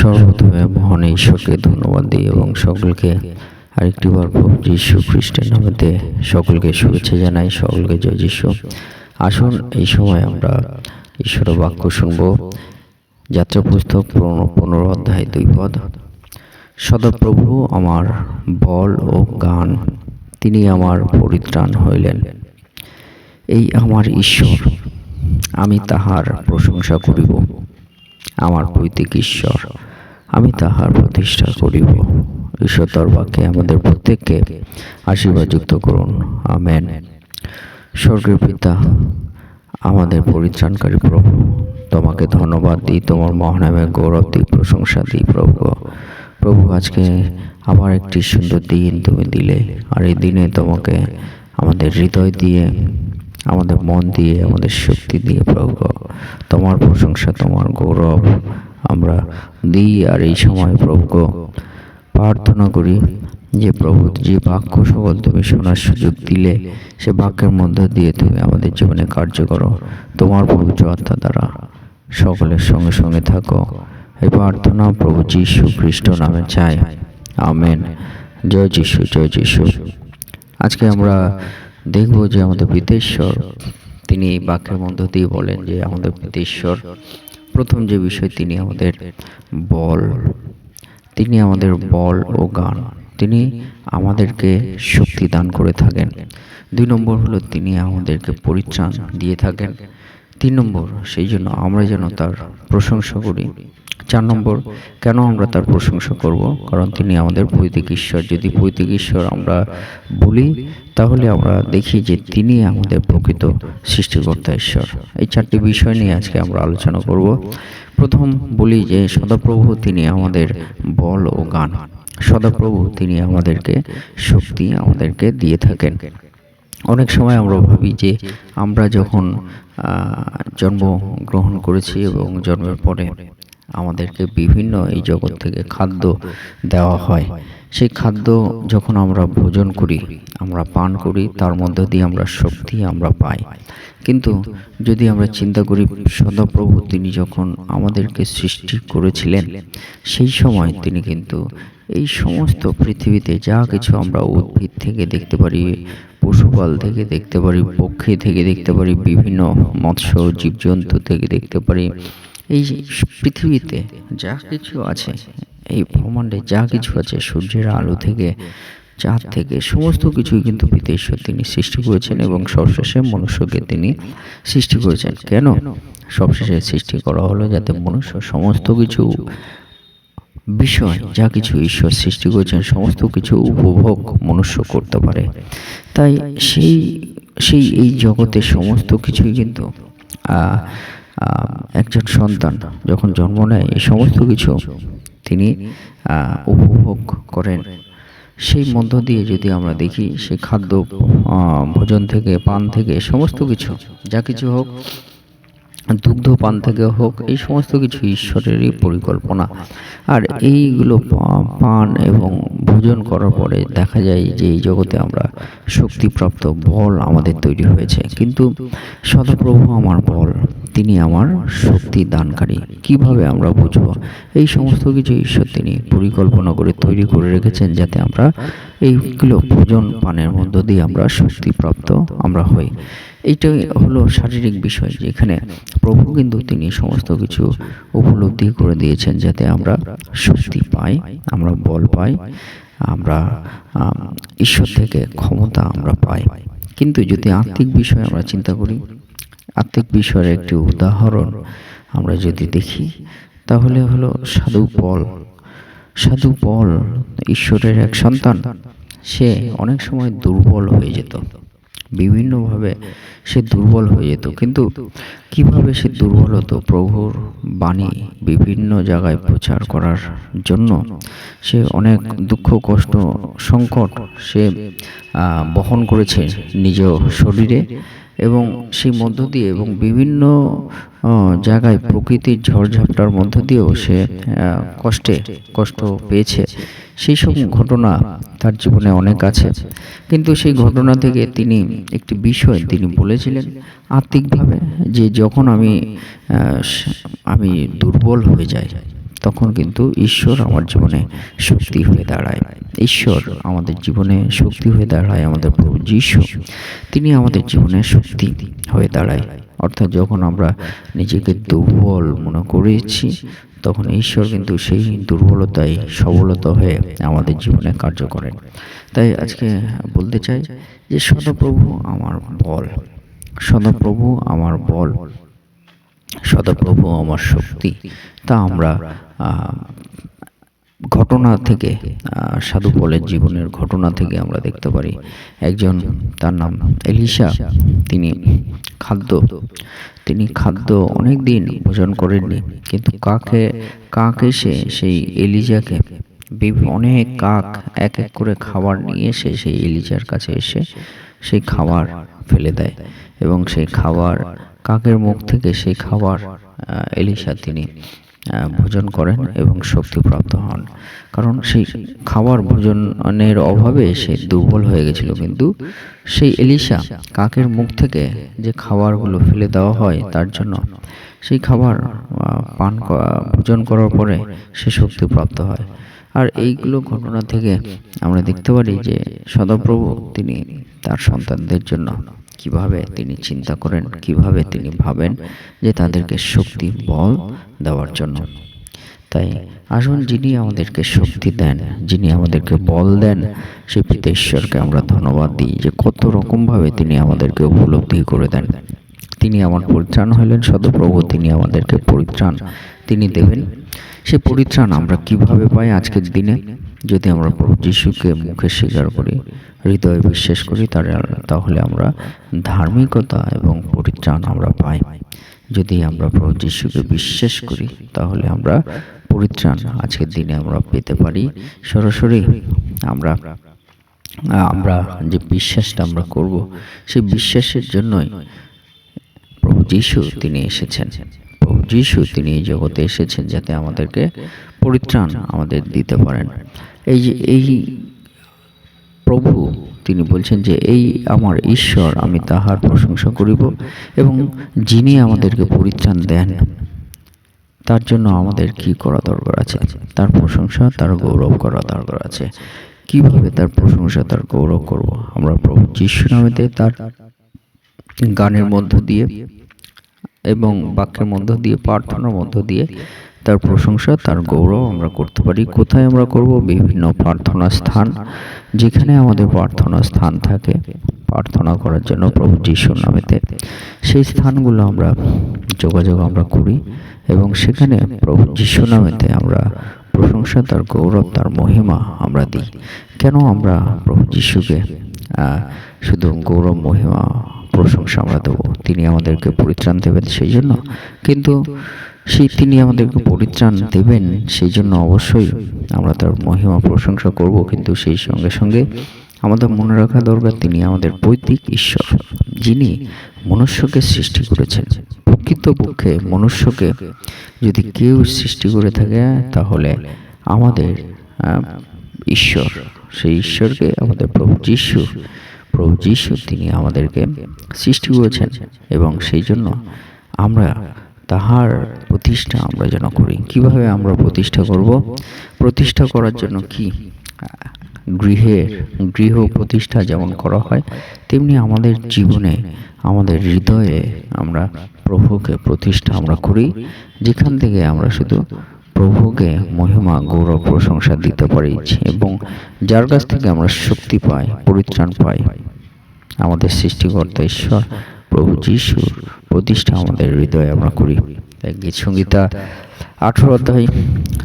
সর্বপ্রথমে মহান ঈশ্বরকে ধন্যবাদ দিই এবং সকলকে আরেকটিবার প্রভু যীশু খ্রিস্টের নামেতে সকলকে শুভেচ্ছা জানাই, সকলকে জয় যীশু। আসুন এই সময় আমরা ঈশ্বরের বাক্য শুনব। যাত্রা পুস্তক পনেরো অধ্যায় দুই পদ। সদাপ্রভু আমার বল ও গান, তিনি আমার পরিত্রাণ হইলেন। এই আমার ঈশ্বর, আমি তাহার প্রশংসা করিব। আমার পৈতৃক ঈশ্বর আমি তাহার প্রতিষ্ঠা করিব। ঈশ্বর বাক্যে আমাদের প্রত্যেককে আশীর্বাদযুক্ত করুন। আমেন। স্বর্গের পিতা, আমাদের পরিত্রাণকারী প্রভু, তোমাকে ধন্যবাদ দিই, তোমার মহানামে গৌরব দিই, প্রশংসা দিই প্রভু। প্রভু, আজকে আবার একটি সুন্দর দিন তুমি দিলে, আর এই দিনে তোমাকে আমাদের হৃদয় দিয়ে, আমাদের মন দিয়ে, আমাদের শক্তি দিয়ে প্রভু, তোমার প্রশংসা, তোমার গৌরব আমরা দিই আর এই সময় প্রভু প্রার্থনা করি যে প্রভু, যে বাক্য সকল তুমি শোনার সুযোগ দিলে, সে বাক্যের মধ্যে দিয়ে তুমি আমাদের জীবনে কার্য করো। তোমার পবিত্র আত্মা দ্বারা সকলের সঙ্গে সঙ্গে থাকো। এই প্রার্থনা প্রভু যীশু খ্রিস্ট নামে চাই। আমেন। জয় যিশু জয় যিশু। আজকে আমরা দেখব যে আমাদের পিতেশ্বর, তিনি বাক্যের মধ্য দিয়ে বলেন যে আমাদের পিতেশ্বর প্রথম যে বিষয়, তিনি আমাদের বল। তিনি আমাদের বল ও গান। তিনি আমাদেরকে শক্তি দান করে থাকেন। দুই নম্বর হলো তিনি আমাদেরকে পরিত্রাণ দিয়ে থাকেন। তিন নম্বর, সেই জন্য আমরা যেন তার প্রশংসা করি। চার নম্বর কেন আমরা তার প্রশংসা করব? কারণ তিনি আমাদের পৈতৃক ঈশ্বর। যদি পৈতৃক ঈশ্বর আমরা বলি তাহলে আমরা দেখি যে তিনি আমাদের প্রকৃত সৃষ্টিকর্তা ঈশ্বর। এই চারটি বিষয় নিয়ে আজকে আমরা আলোচনা করব। প্রথম বলি যে সদাপ্রভু তিনি আমাদের বল ও গান। সদাপ্রভু তিনি আমাদেরকে শক্তি আমাদেরকে দিয়ে থাকেন। অনেক সময় আমরা ভাবি যে আমরা যখন জন্মগ্রহণ করেছি এবং জন্মের পরে আমাদেরকে বিভিন্ন এই জগৎ থেকে খাদ্য দেওয়া হয়। সেই খাদ্য যখন আমরা ভোজন করি, আমরা পান করি, তার মধ্য দিয়ে আমরা শক্তি আমরা পাই। কিন্তু যদি আমরা চিন্তা করি, সদাপ্রভু তিনি যখন আমাদেরকে সৃষ্টি করেছিলেন, সেই সময় তিনি কিন্তু এই সমস্ত পৃথিবীতে যা কিছু আমরা উদ্ভিদ থেকে দেখতে পারি, পশুপাল থেকে দেখতে পারি, পক্ষী থেকে দেখতে পারি, বিভিন্ন মৎস্য, জীবজন্তু থেকে দেখতে পারি এই পৃথিবীতে যা কিছু আছে, এই ব্রহ্মাণ্ডে যা কিছু আছে, সূর্যের আলো থেকে, চাঁদ থেকে, সমস্ত কিছুই কিন্তু পিতেশ্বর তিনি সৃষ্টি করেছেন এবং সবশেষে মনুষ্যকে তিনি সৃষ্টি করেছেন। কেন? সবশেষে সৃষ্টি করা হলো যাতে মনুষ্য সমস্ত কিছু বিষয়, যা কিছু ঈশ্বর সৃষ্টি করেছেন, সমস্ত কিছু উপভোগ মনুষ্য করতে পারে। তাই সেই সেই এই জগতের সমস্ত কিছুই কিন্তু একজন সন্তান যখন জন্ম নেয়, এই সমস্ত কিছু তিনি উপভোগ করেন। সেই মধ্য দিয়ে যদি আমরা দেখি, সেই খাদ্য ভোজন থেকে, পান থেকে, সমস্ত কিছু, যা কিছু হোক দুগ্ধ পান থেকে হোক, এই সমস্ত কিছু ঈশ্বরেরই পরিকল্পনা। আর এইগুলো পান এবং ভোজন করার পরে দেখা যায় যে এই জগতে আমরা শক্তিপ্রাপ্ত বল আমাদের তৈরি হয়েছে। কিন্তু সদাপ্রভু আমার বল, তিনি আমার শক্তি দানকারী কীভাবে আমরা বুঝব? এই সমস্ত কিছু ঈশ্বর তিনি পরিকল্পনা করে তৈরি করে রেখেছেন যাতে আমরা এইগুলো ভোজন পানের মধ্য দিয়ে আমরা শক্তিপ্রাপ্ত আমরা হই। এইটাই হলো শারীরিক বিষয় যেখানে প্রভু কিন্তু তিনি সমস্ত কিছু উপলব্ধি করে দিয়েছেন যাতে আমরা শক্তি পাই, আমরা বল পাই, আমরা ঈশ্বর থেকে ক্ষমতা আমরা পাই। কিন্তু যদি আর্থিক বিষয় আমরা চিন্তা করি আর্থিক বিষয়ের একটি উদাহরণ আমরা যদি দেখি, তাহলে হলো সাধু পল। সাধু পল ঈশ্বরের এক সন্তান। সে অনেক সময় দুর্বল হয়ে যেত। বিভিন্নভাবে সে দুর্বল হয়ে যেত। কিন্তু কীভাবে সে দুর্বল হতো? প্রভুর বাণী বিভিন্ন জায়গায় প্রচার করার জন্য সে অনেক দুঃখ, কষ্ট, সংকট সে বহন করেছে নিজ শরীরে। এবং সেই মধ্য দিয়ে এবং বিভিন্ন জায়গায় প্রকৃতির ঝড়ঝাপটার মধ্য দিয়েও সে কষ্টে কষ্ট পেয়েছে। সেই সব ঘটনা তার জীবনে অনেক আছে। কিন্তু সেই ঘটনা থেকে তিনি একটি বিষয় তিনি বলেছিলেন আত্মিকভাবে যে যখন আমি আমি দুর্বল হয়ে যাই। তখন কিন্তু ঈশ্বর আমার জীবনে শক্তি হয়ে দাঁড়ায়। ঈশ্বর আমাদের জীবনে শক্তি হয়ে দাঁড়ায় আমাদের প্রভু যিশু। তিনি আমাদের জীবনে শক্তি হয়ে দাঁড়ায়। অর্থাৎ যখন আমরা নিজেকে দুর্বল মনে করেছি তখন ঈশ্বর কিন্তু সেই দুর্বলতায় সবলতা হয়ে আমাদের জীবনে কার্য করেন। তাই আজকে বলতে চাই যে সদাপ্রভু আমার বল। সদাপ্রভু আমার বল। সদাপ্রভু আমার শক্তি। তা আমরা ঘটনা থেকে সাধু পলের জীবনের ঘটনা থেকে আমরা দেখতে পারি। একজন, তার নাম এলিশা। তিনি খাদ্য তিনি খাদ্য অনেক দিন ভোজন করেননি, কিন্তু কাকে, কাক এসে সেই এলিজাকে অনেক কাক এক এক করে খাবার নিয়ে এসে সেই এলিজার কাছে এসে সেই খাবার ফেলে দেয় এবং সেই খাবার কাকের মুখ থেকে সেই খাবার এলিশা তিনি ভোজন করেন এবং শক্তিপ্রাপ্ত হন। কারণ সেই খাবার ভোজনের অভাবে সে দুর্বল হয়ে গেছিল। কিন্তু সেই এলিশা কাকের মুখ থেকে যে খাবারগুলো ফেলে দেওয়া হয় তার জন্য সেই খাবার পান ভোজন করার পরে সে শক্তিপ্রাপ্ত হয়। আর এইগুলো ঘটনা থেকে আমরা দেখতে পারি যে সদাপ্রভু তিনি তার সন্তানদের জন্য কীভাবে তিনি চিন্তা করেন কীভাবে তিনি ভাবেন যে তাদেরকে শক্তি বল দেওয়ার জন্য। তাই আসুন যিনি আমাদেরকে শক্তি দেন যিনি আমাদেরকে বল দেন সেই পিতা ঈশ্বরকে আমরা ধন্যবাদ দিই যে কত রকমভাবে তিনি আমাদেরকে উপলব্ধি করে দেন। তিনি আমার পরিত্রাণ হলেন সদপ্রভু তিনি আমাদেরকে পরিত্রাণ তিনি দেবেন। সে পরিত্রাণ আমরা কীভাবে পাই আজকের দিনে? যদি আমরা প্রভু যিশুকে মুখে স্বীকার করি, হৃদয়ে বিশ্বাস করি, তাহলে আমরা ধার্মিকতা এবং পরিত্রাণ আমরা পাই। যদি আমরা প্রভু যিশুকে বিশ্বাস করি, তাহলে আমরা পরিত্রাণ আজকের দিনে আমরা পেতে পারি। সরাসরি আমরা আমরা যে বিশ্বাসটা আমরা করব, সেই বিশ্বাসের জন্যই প্রভু যিশু তিনি এসেছেন। প্রভু যিশু তিনি এই জগতে এসেছেন যাতে আমাদেরকে পরিত্রাণ আমাদের দিতে পারেন। এই যে, এই প্রভু, তিনি বলছেন যে, এই আমার ঈশ্বর, আমি তাহার প্রশংসা করিব এবং যিনি আমাদেরকে পরিত্রাণ দেন, তার জন্য আমাদের কি করা দরকার আছে? তার প্রশংসা, তার গৌরব করা দরকার আছে। কীভাবে তার প্রশংসা, তার গৌরব করব? আমরা প্রভু যিশু নামেতে তার গানের মধ্য দিয়ে এবং বাক্যের মধ্য দিয়ে, প্রার্থনার মধ্য দিয়ে তার প্রশংসা, তার গৌরব আমরা করতে পারি। কোথায় আমরা করব? বিভিন্ন প্রার্থনা স্থান, যেখানে আমাদের প্রার্থনা স্থান থাকে। প্রার্থনা করার জন্য প্রভু যিশুর নামেতে। সেই স্থানগুলো আমরা যোগাযোগ আমরা করি এবং সেখানে প্রভু যিশু নামেতে আমরা প্রশংসা, তার গৌরব, তার মহিমা আমরা দিই। কেন আমরা প্রভু যিশুকে শুধু গৌরব, মহিমা, প্রশংসা আমরা দেবো? তিনি আমাদেরকে পরিত্রাণ দেবেন সেই জন্য। কিন্তু সেই তিনি আমাদেরকে পরিত্রাণ দেবেন, সেই জন্য অবশ্যই আমরা তার মহিমা প্রশংসা করব, কিন্তু সেই সঙ্গে সঙ্গে আমাদের মনে রাখা দরকার, তিনি আমাদের বৈদিক ঈশ্বর, যিনি মনুষ্যকে সৃষ্টি করেছেন। প্রকৃতপক্ষে মনুষ্যকে যদি কেউ সৃষ্টি করে থাকে, তাহলে আমাদের ঈশ্বর, সেই ঈশ্বরকে আমাদের প্রভু যিশু প্রভু যিশু তিনি আমাদেরকে সৃষ্টি করেছেন এবং সেই জন্য আমরা তাহার প্রতিষ্ঠা আমরা যেন করি। কীভাবে আমরা প্রতিষ্ঠা করব? প্রতিষ্ঠা করার জন্য কি? গৃহের গৃহ প্রতিষ্ঠা যেমন করা হয়, তেমনি আমাদের জীবনে, আমাদের হৃদয়ে আমরা প্রভুকে প্রতিষ্ঠা আমরা করি। যেখান থেকে আমরা শুধু প্রভুকে মহিমা, গৌরব, প্রশংসা দিতে পারি এবং যার কাছ থেকে আমরা শক্তি পাই, পরিত্রাণ পাই। আমাদের সৃষ্টিকর্তা ঈশ্বর প্রভু যিশুর প্রতিষ্ঠা আমাদের হৃদয়ে আমরা করি। তাই গীত সঙ্গীতা, আঠেরো অধ্যায়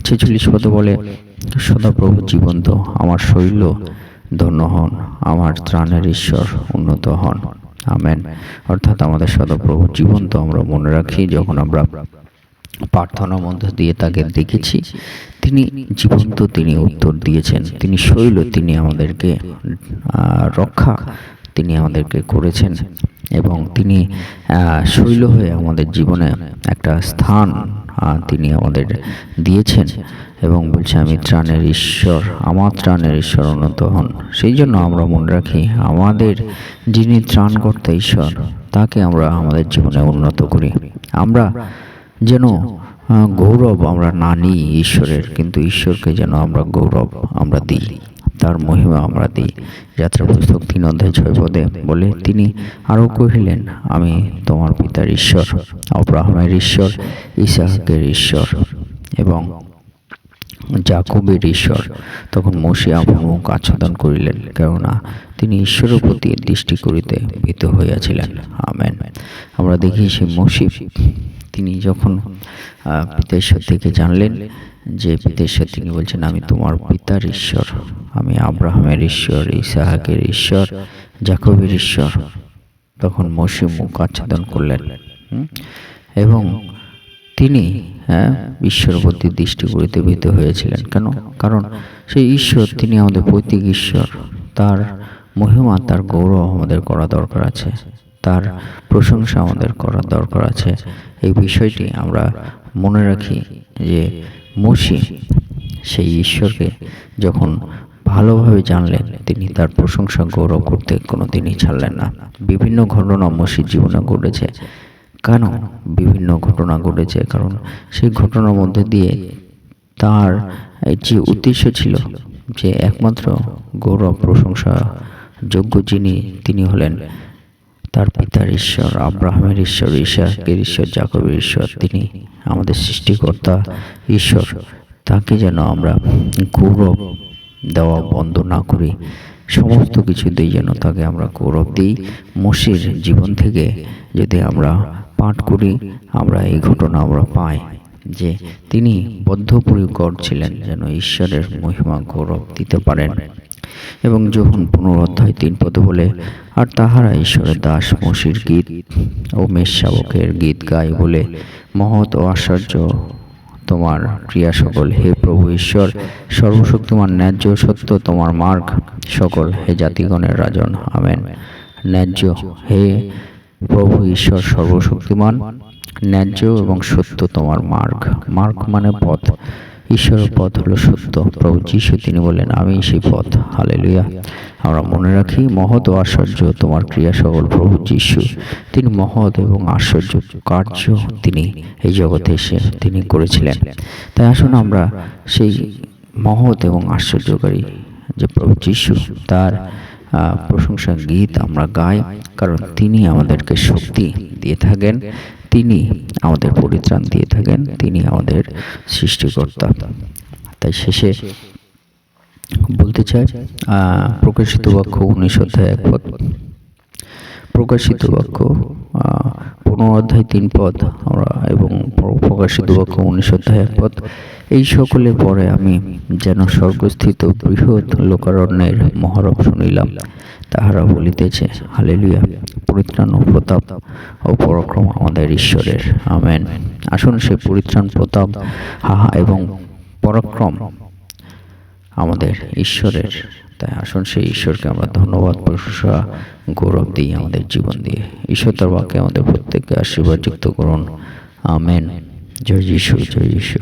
ছেচল্লিশ পদ বলে সদাপ্রভু জীবন্ত, আমার শৈল, ধন্য হন, আমার ত্রাণের ঈশ্বর উন্নত হন। আমেন। অর্থাৎ আমাদের সদাপ্রভু জীবন্ত, আমরা মনে রাখি, যখন আমরা প্রার্থনার মধ্য দিয়ে তাকে দেখেছি, তিনি জীবন্ত, তিনি উত্তর দিয়েছেন, তিনি শৈল, তিনি আমাদেরকে রক্ষা তিনি আমাদেরকে করেছেন এবং তিনি শৈল হয়ে আমাদের জীবনে একটা স্থান তিনি আমাদের দিয়েছেন এবং বলছে, আমি ত্রাণের ঈশ্বর, আমার ত্রাণের ঈশ্বর উন্নত হন। সেই জন্য আমরা মনে রাখি, আমাদের যিনি ত্রাণকর্তা ঈশ্বর, তাকে আমরা আমাদের জীবনে উন্নত করি। আমরা যেন গৌরব আমরা না নিই ঈশ্বরের, কিন্তু ঈশ্বরকে যেন আমরা গৌরব আমরা দিই। তার মহিমা আমরা দিই। যাত্রা পুস্তক তিন অধ্যায় ছয় পদে বলে তিনি আরও কহিলেন, আমি তোমার পিতার ঈশ্বর অব্রাহামের ঈশ্বর, ইসাহাকের ঈশ্বর এবং জাকবের ঈশ্বর। তখন মসি আপন মুখ আচ্ছাদন করিলেন, কেননা তিনি ঈশ্বরের প্রতি দৃষ্টি করিতে ভীত হইয়াছিলেন। আমেন। আমরা দেখি সেই মসি তিনি যখন পিতা ঈশ্বর থেকে জানলেন যে ঈশ্বর তিনি বলছেন আমি তোমার পিতার ঈশ্বর আমি আব্রাহামের ঈশ্বর ইসাহাকের ঈশ্বর জাকবের ঈশ্বর। তখন মসি মুখ আচ্ছাদন করলেন। এবং তিনি হ্যাঁ ঈশ্বর প্রতি দৃষ্টি করিতে ভীত হয়েছিলেন। কেন? কারণ সেই ঈশ্বর তিনি আমাদের পৈতৃক ঈশ্বর। তার মহিমা তার গৌরব আমাদের করা দরকার আছে। তার প্রশংসা আমাদের করা দরকার আছে। এই বিষয়টি আমরা মনে রাখি যে মসি সেই ঈশ্বরকে যখন ভালোভাবে জানলেন, তিনি তার প্রশংসা গৌরব করতে কোনোদিনই ছাড়লেন না। বিভিন্ন ঘটনা মসির জীবনে ঘটেছে। কেন বিভিন্ন ঘটনা ঘটেছে? কারণ সেই ঘটনার মধ্যে দিয়ে তার যে উদ্দেশ্য ছিল যে একমাত্র গৌরব, প্রশংসা যোগ্য যিনি, তিনি হলেন তার পিতার ঈশ্বর, আব্রাহামের ঈশ্বর ইসাকের ঈশ্বর জাকবের ঈশ্বর, তিনি আমাদের সৃষ্টিকর্তা, ঈশ্বর। তাকে যেন আমরা গৌরব দেওয়া বন্ধ না করি। সমস্ত কিছু দিয়ে যেন তাকে আমরা গৌরব দিই। মসির জীবন থেকে যদি আমরা পাঠ করি, আমরা এই ঘটনা আমরা পাই যে তিনি বদ্ধপরিকর ছিলেন, যেন ঈশ্বরের মহিমা গৌরব দিতে পারেন। এবং যখন পুনরুদ্ধায় তিন পদে বলে, আর তাহারা ঈশ্বরের দাস মসির গীত ও মেষ শাবকের গীত গায় বলে, মহৎ ও আশ্চর্য তোমার ক্রিয়া সকল। হে প্রভু ঈশ্বর, সর্বশক্তিমান, ন্যায্য সত্য তোমার মার্গ সকল। হে জাতিগণের রাজন, আমেন। ন্যায্য। হে প্রভু ঈশ্বর, সর্বশক্তিমান, ন্যায্য এবং সত্য তোমার মার্গ। মার্গ মানে পথ। ঈশ্বরের পথ হলো সত্য। প্রভু যিশু তিনি বললেন, আমি সেই পথ। হালেলুয়া। আমরা মনে রাখি মহৎ ও আশ্চর্য তোমার ক্রিয়া সকল প্রভু যিশু। তিনি মহৎ এবং আশ্চর্য কার্য তিনি এই জগতে এসে তিনি করেছিলেন। তাই আসুন আমরা সেই মহৎ এবং আশ্চর্যকারী যে প্রভু যিশু, তার প্রশংসা গীত আমরা গাই। কারণ তিনি আমাদেরকে শক্তি দিয়ে থাকেন। তিনি আমাদের পরিত্রাণ দিয়ে থাকেন, তিনি আমাদের সৃষ্টিকর্তা। তাই শেষে বলতে চাই প্রকাশিত বাক্য উনিশ অধ্যায় এক পদ। প্রকাশিত বাক্য পনেরো অধ্যায় তিন পদ আমরা এবং প্রকাশিত বাক্য উনিশ অধ্যায় এক পদ। এই সকলে পরে আমি যেন স্বর্গস্থিত বৃহৎ লোকারণ্যের মহরম শুনিলাম, তাহারা বলিতেছে, হালেলুয়া। পরিত্রাণ ও প্রতাপ ও পরাক্রম আমাদের ঈশ্বরের। আমেন। আসুন সে পরিত্রাণ, প্রতাপ, হাহা এবং পরাক্রম আমাদের ঈশ্বরের। তাই আসুন সেই ঈশ্বরকে আমরা ধন্যবাদ, প্রশংসা, গৌরব দিই আমাদের জীবন দিয়ে। ঈশ্বর তার বাক্যে আমাদের প্রত্যেককে আশীর্বাদ যুক্ত করুন। আমেন। জয় যিশু জয় যিশু।